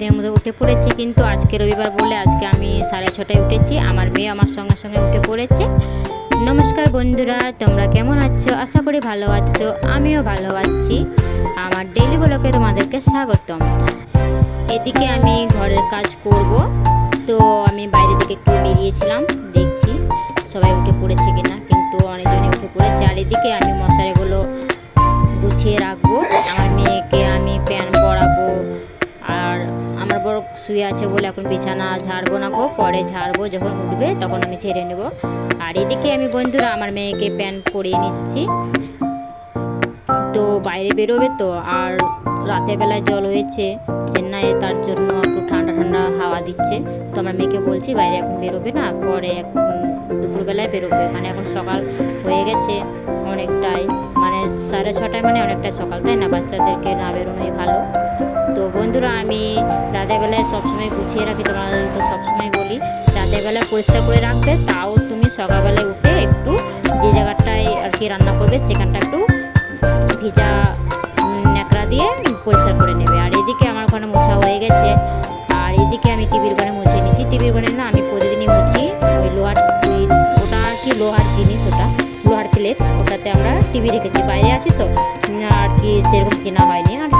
টাইমের মধ্যে উঠে পড়েছি, কিন্তু আজকে রবিবার বলে আজকে আমি সাড়ে ছটায় উঠেছি। আমার মেয়ে আমার সঙ্গে সঙ্গে উঠে পড়েছে। নমস্কার বন্ধুরা, তোমরা কেমন আছো? আশা করি ভালো আছো, আমিও ভালো আছি। আমার ডেলি ব্লগে তোমাদেরকে স্বাগতম। এদিকে আমি ঘরের কাজ করব, তো আমি বাইরে থেকে একটু বেরিয়েছিলাম। শুয়ে আছে বলে এখন বিছানা ঝাড়বো না গো, পরে ঝাড়বো, যখন উঠবে তখন আমি ছেড়ে নেব। আর এদিকে আমি বন্ধুরা, আমার মেয়েকে প্যান্ট পরিয়ে নিচ্ছি। তো বাইরে বেরোবে তো, আর রাতের বেলায় জল হয়েছে চেন্নাইয়ে, তার জন্য একটু ঠান্ডা ঠান্ডা হাওয়া দিচ্ছে। তো আমার মেয়েকে বলছি, বাইরে এখন বেরোবে না, পরে এখন দুপুরবেলায় বেরোবে। মানে এখন সকাল হয়ে গেছে অনেকটাই। মানে সাড়ে ছটায় মানে অনেকটাই সকাল, তাই না? বাচ্চাদেরকে না বেরোনোই ভালো। তো বন্ধুরা, আমি রাতের বেলায় সবসময় গুছিয়ে রাখি তোমাদের তো সবসময় বলি রাতের বেলায় পরিষ্কার করে রাখবে, তাও তুমি সকালবেলায় উঠে একটু যে জায়গাটায় আর কি রান্না করবে, সেখানটা একটু ভিজা ন্যাকড়া দিয়ে পরিষ্কার করে নেবে। আর এদিকে আমার ওখানে মোছা হয়ে গেছে, আর এদিকে আমি টিভির ঘরে মুছে নিয়েছি। টিভির ঘরে না, আমি প্রতিদিনই মুছি ওই লোহার ওটা আর কি লোহার জিনিস ওটা, লোহার প্লেট, ওটাতে আমরা টিভি রেখেছি। বাইরে আছি তো আর কি সেরকম কেনা হয়নি। আর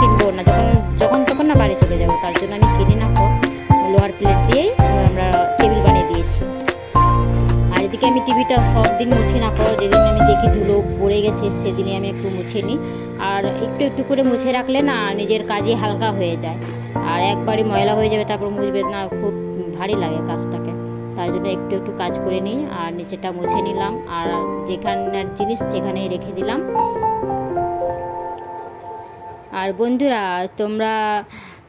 তার জন্য আমি কিনি না লোহার প্লেট দিয়েই আমরা টেবিল বানিয়ে দিয়েছি। আর এদিকে আমি টিভিটা সব দিন মুছি না করো যেদিন আমি দেখি ধুলো পড়ে গেছে সেদিনে আমি একটু মুছে নিই। আর একটু একটু করে মুছে রাখলে না নিজের কাজে হালকা হয়ে যায়। আর একবারই ময়লা হয়ে যাবে, তারপর মুছবে না, খুব ভারী লাগে কাজটাকে। তার জন্য একটু একটু কাজ করে নিই, আর নিচেটা মুছে নিলাম। আর যেখানের জিনিস, সেখানেই রেখে দিলাম। আর বন্ধুরা, তোমরা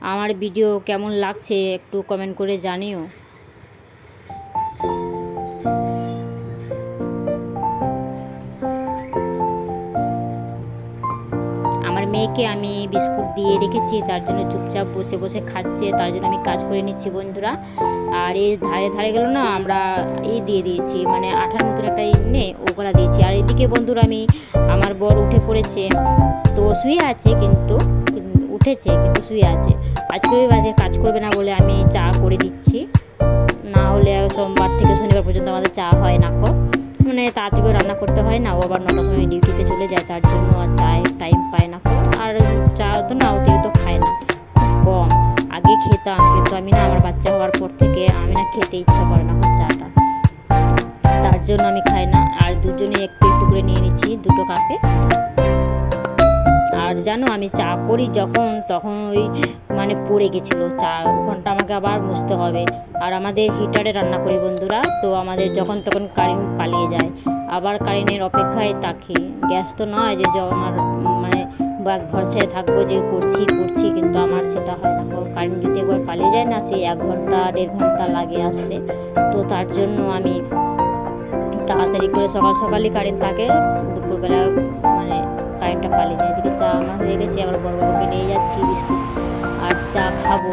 আমার ভিডিও কেমন লাগছে একটু কমেন্ট করে জানিও। আমার মেয়েকে আমি বিস্কুট দিয়ে রেখেছি, তার জন্য চুপচাপ বসে বসে খাচ্ছে, তার জন্য আমি কাজ করে নিচ্ছি বন্ধুরা। আর এই ধারে ধারে গেল না, আমরা এই দিয়ে দিয়েছি মানে আঠার মতন একটা নে ওগুলা দিয়েছি। আর এদিকে বন্ধুরা আমি, আমার বর উঠে পড়েছে, তো শুয়ে আছে কিন্তু উঠেছে, কিন্তু শুয়ে আছে। আজকে বাজে, কাজ করবে না বলে আমি চা করে দিচ্ছি। না হলে সোমবার থেকে শনিবার পর্যন্ত আমাদের চা হয় না খো মানে তাড়াতাড়ি রান্না করতে হয় না, ও আবার নটার সময় ডিউটিতে চলে যায়, তার জন্য আর চায় টাইম পায় না। আর চা তো না, অতিরিক্ত খায় না। কম, আগে খেতাম, কিন্তু আমি না, আমার বাচ্চা হওয়ার পর থেকে আমি না খেতে ইচ্ছা করে না চাটা। তার জন্য আমি খাই না। আর দুজনে একটু একটু করে নিয়ে নিচ্ছি, দুটো কাপে। জানো, আমি চা করি যখন, তখন ওই মানে পড়ে গেছিল। চা ঘণ্টা আমাকে আবার মুছতে হবে। আর আমাদের হিটারে রান্না করি বন্ধুরা। তো আমাদের যখন তখন কারেন্ট পালিয়ে যায়। আবার কারেন্টের অপেক্ষায় থাকি। গ্যাস তো নয় যে আমার মানে বাক ভরসায় থাকব যে, করছি করছি, কিন্তু আমার সেটা হয় না। কারেন্ট যদি একবার পালিয়ে যায় না, সেই এক ঘণ্টা, দেড় ঘণ্টা লাগে আসতে। তো তার জন্য আমি তাড়াতাড়ি করে সকাল সকালই কারেন্ট থাকে। দুপুরবেলা মানে পালিয়ে যায়। এদিকে চা আমার হয়ে গেছে, আবার বড় বড়কে নিয়ে যাচ্ছি, বিস্কুট আর চা খাব।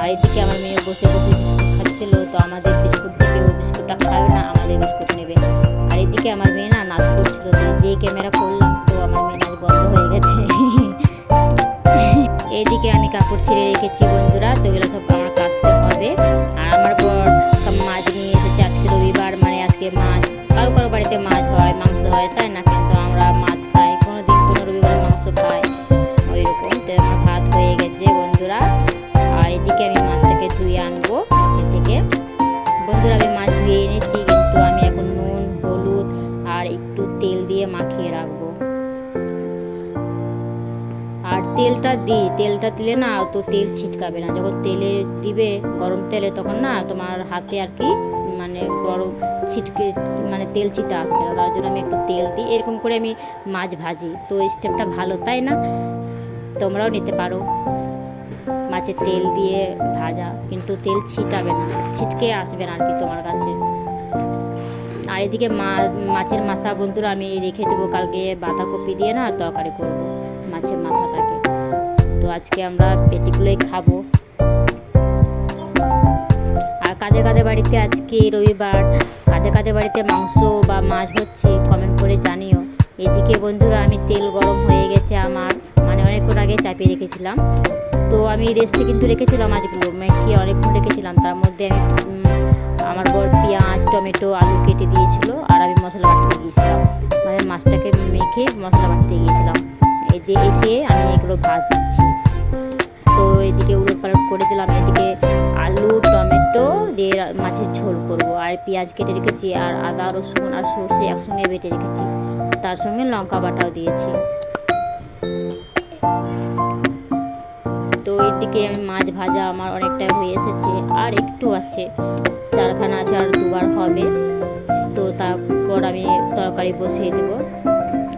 আর এদিকে আমার মেয়ে বসে বসে বিস্কুট খাচ্ছিল তো আমাদের বিস্কুট থেকে ও বিস্কুটটা খাবে না, আমাদের বিস্কুট নেবে। আর এদিকে আমার মেয়ে না নাচ করছিল, তো যে ক্যামেরা করলাম, তো আমার মেয়ে নাচ বন্ধ হয়ে গেছে। এইদিকে আমি কাপড় ছেড়ে রেখেছি বন্ধুরা, তো তেলটা দিই তেলটা দিলে না তো তেল ছিটকাবে না। যখন তেলে দিবে গরম তেলে, তখন না তোমার হাতে আর কি মানে গরম ছিটকে মানে তেল ছিটা আসবে না। তার জন্য আমি একটু তেল দিই। এরকম করে আমি মাছ ভাজি। তো এই স্টেপটা ভালো, তাই না? তোমরাও নিতে পারো। মাছের তেল দিয়ে ভাজা। কিন্তু তেল ছিটাবে না। ছিটকে আসবে না আর কি তোমার কাছে। আর এদিকে মাছের মাথা বন্ধুরা, আমি রেখে দেবো। কালকে বাঁধাকপি দিয়ে না তরকারি করব। মাছের মাথাটাকে তো আজকে আমরা পেটিগুলোই খাব। আর কাদের কাদের বাড়িতে আজকে রবিবার, কাদের কাদের বাড়িতে মাংস বা মাছ হচ্ছে কমেন্ট করে জানিও। এদিকে বন্ধুরা, আমি তেল গরম হয়ে গেছে আমার মানে অনেকক্ষণ আগে চাপিয়ে রেখেছিলাম। তো আমি রেস্টে কিন্তু রেখেছিলাম মাছগুলো মেখে অনেকক্ষণ রেখেছিলাম। তার মধ্যে আমি আমার বর পেঁয়াজ, টমেটো, আলু কেটে দিয়েছিল আর আমি মশলা বাটতে গিয়েছিলাম। মানে মাছটাকে মেখে মশলা বাটতে গিয়েছিলাম। যে এসে আমি এগুলো ভাজ করে দিলাম। এদিকে আলু, টমেটো দিয়ে মাছের ঝোল করব। আর পেঁয়াজ কেটে রেখেছি আর আদা, রসুন আর সর্ষে একসঙ্গে বেটে রেখেছি। তার সঙ্গে লঙ্কা বাটাও দিয়েছি। তো এদিকে আমি মাছ ভাজা আমার অনেকটাই হয়ে এসেছে আর একটু আছে। চারখানা আছে আর দুবার হবে। তো তারপর আমি তরকারি বসিয়ে দেব।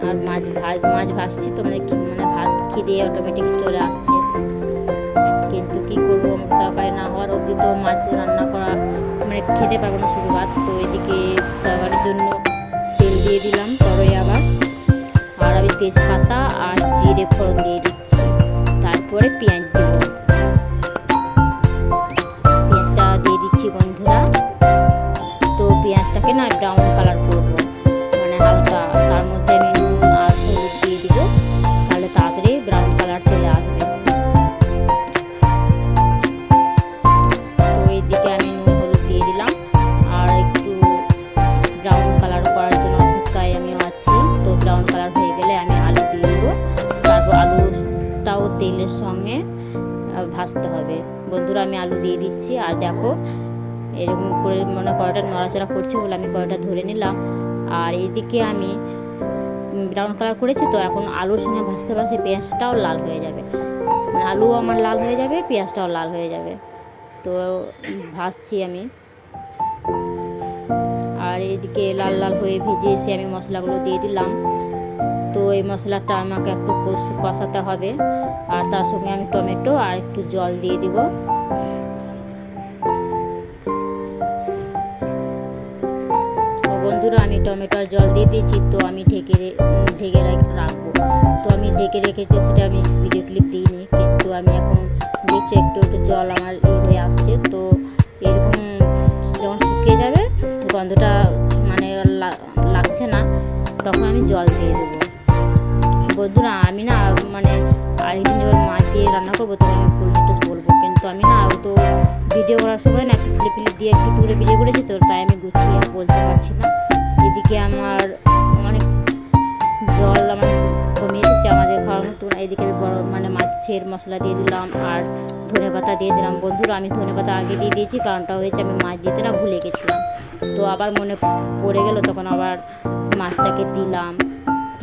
আর মাছ ভাজ মাছ ভাজছি তো মানে মানে ভাত খিদে অটোমেটিক চলে আসছে। তরকারি না হওয়ার অবধি তো মাছ রান্না করা মানে খেতে পারব না শুধু ভাত। তো এদিকে তরকারির জন্য তেল দিয়ে দিলাম কড়াই আবার। আর আমি তেজপাতা আর জিরে ফোড়ন দিয়ে দিচ্ছি। তারপরে পেঁয়াজ দেব। পেঁয়াজটা দিয়ে দিচ্ছি বন্ধুরা। তো পেঁয়াজটাকে না ব্রাউন কালার ভাজতে হবে। বন্ধুরা, আমি আলু দিয়ে দিচ্ছি। আর দেখো, এরকম করে মনে কড়াটা নড়াচড়া করছে বলে আমি কড়াটা ধরে নিলাম। আর এদিকে আমি ব্রাউন কালার করেছি তো, এখন আলুর সঙ্গে ভাজতে ভাজতে পেঁয়াজটাও লাল হয়ে যাবে। মানে আলু আমার লাল হয়ে যাবে, পেঁয়াজটাও লাল হয়ে যাবে। তো ভাজছি আমি। আর এদিকে লাল লাল হয়ে ভেজে এসে আমি মশলাগুলো দিয়ে দিলাম। এই মশলাটা আমাকে একটু কষ- কষাতে হবে। আর তার সঙ্গে আমি টমেটো আর একটু জল দিয়ে দিব। বন্ধুরা, আমি টমেটো আর জল দিয়ে দিয়েছি, তো আমি ঢেকে ঢেকে রাখব। তো আমি ঢেকে রেখেছি, সেটা আমি ভিডিও ক্লিপ দিইনি। কিন্তু আমি এখন দেখছি একটু একটু জল আমার ই হয়ে আসছে। তো এরকম যখন শুকিয়ে যাবে, গন্ধটা মানে লাগছে না, তখন আমি জল দিয়ে দেবো। বন্ধুরা, আমি না মানে আরেকদিন যখন মাছ দিয়ে রান্না করব তখন আমি ফুল ডিটেলস বলব। কিন্তু আমি না তো ভিডিও করার সময় না একটু ক্লিপ দিয়ে একটু দূরে ভিডিও করেছি তো, তাই আমি গুছিয়ে বলতে পারছি না। এদিকে আমার অনেক জল আমার কমে এসেছে আমাদের ঘর মতো। এদিকে বড় মানে মাছের মশলা দিয়ে দিলাম আর ধনে পাতা দিয়ে দিলাম। বন্ধুরা, আমি ধনে পাতা আগে দিয়ে দিয়েছি, কারণটা হয়েছে আমি মাছ দিতে না ভুলে গেছিলাম। তো আবার মনে পড়ে গেল, তখন আবার মাছটাকে দিলাম।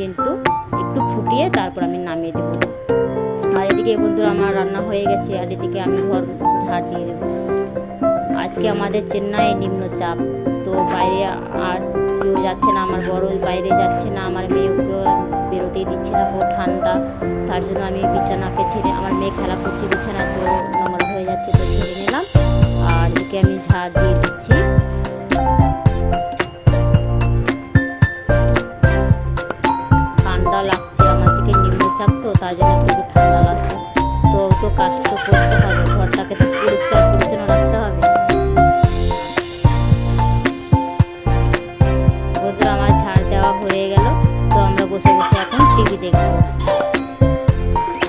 কিন্তু একটু ফুটিয়ে তারপর আমি নামিয়ে দেবো। আর এদিকে বন্ধুরা, আমার রান্না হয়ে গেছে, আর এদিকে আমি ঘর ঝাড় দিয়ে দেবো। আজকে আমাদের চেন্নাইয়ে নিম্নচাপ তো বাইরে আর কেউ যাচ্ছে না, আমার বড় বাইরে যাচ্ছে না, আমার মেয়েকেও বেরোতেই দিচ্ছে না, খুব ঠান্ডা। তার জন্য আমি বিছানাকে ছেড়ে, আমার মেয়ে খেলা করছে বিছানা তো নোংরা হয়ে যাচ্ছে, তো ছেড়ে নিলাম। আর এদিকে আমি ঝাড় দিয়ে দিচ্ছি। নিম্নচাপ তো তার জন্য একটু ঠান্ডা লাগছে। তো তো কাজ তো করতে হবে, ঘরটাকে তো পরিষ্কার পরিচ্ছন্ন রাখতে হবে। বন্ধুরা আমার ঝাড় দেওয়া হয়ে গেল, তো আমরা বসে বসে এখন টিভি দেখব।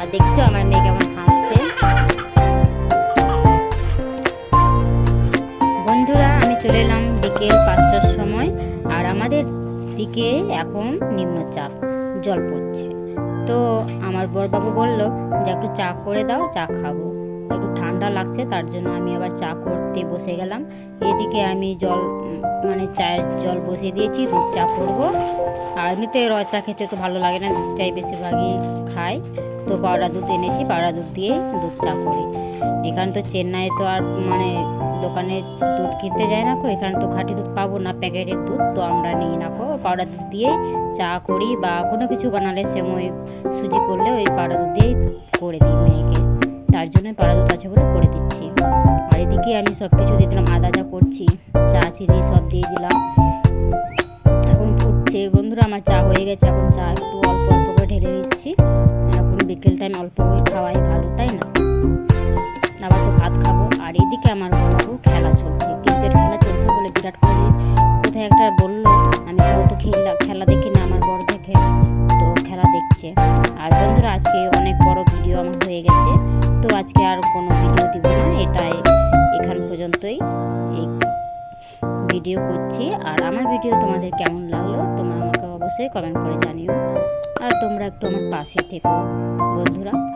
আর দেখছ আমার মেয়ে কেমন হাসছে? বন্ধুরা, আমি চলে এলাম বিকেল পাঁচটার সময়, আর আমাদের দিকে এখন নিম্নচাপ, জল পড়ছে। তো আমার বড়বাবু বলল যে একটু চা করে দাও, চা খাব। একটু ঠান্ডা লাগছে, তার জন্য আমি আবার চা করতে বসে গেলাম। এদিকে আমি জল মানে চায়ের জল বসিয়ে দিয়েছি, দুধ চা করব। আর এমনিতে র চা খেতে তো ভালো লাগে না, দুধ চাই বেশিরভাগই খাই। তো পাউডার দুধ এনেছি, পাউডার দুধ দিয়ে দুধ চা করি। এখানে তো চেন্নাই তো আর মানে দোকানে দুধ কিনতে যায় না কো, এখানে তো খাঁটি দুধ পাবো না, প্যাকেটের দুধ, তো আমরা নিই না কো পাউডার দুধ দিয়ে চা করি বা কোনো কিছু বানালে সেমই সুজি করলে ওই পাউডার দুধ দিয়েই করে দিই মেয়েকে। তার জন্য পাউডার দুধ আছে বলে করে দিচ্ছি। আর এদিকে আমি সব কিছু দিয়ে দিলাম আদা চা করছি, চা, চিনি সব দিয়ে দিলাম। এখন ফুটছে। বন্ধুরা, আমার চা হয়ে গেছে। এখন চা একটু অল্প অল্প করে ঢেলে দিচ্ছি এখন বিকেল টাইম অল্প করে খাওয়াই ভালো, তাই না? আবার তো ভাত খাব। আর এদিকে আমার বড় খেলা চলছে। ক্রিকেট খেলা চলছে বলে বিরাট কোহলি কোথায় একটা বলল খেলা দেখি না আমার বড় দেখে। তো খেলা দেখছে। আর বন্ধুরা, আজকে অনেক বড় ভিডিও আমার হয়ে গেছে। তো আজকে আর কোনো ভিডিও দিব না। এটাই এখান পর্যন্তই এই ভিডিও করছি। আর আমার ভিডিও তোমাদের কেমন লাগল, তোমরা আমাকে অবশ্যই কমেন্ট করে জানিও। আর তোমরা একটু আমার পাশে থেকো, বন্ধুরা।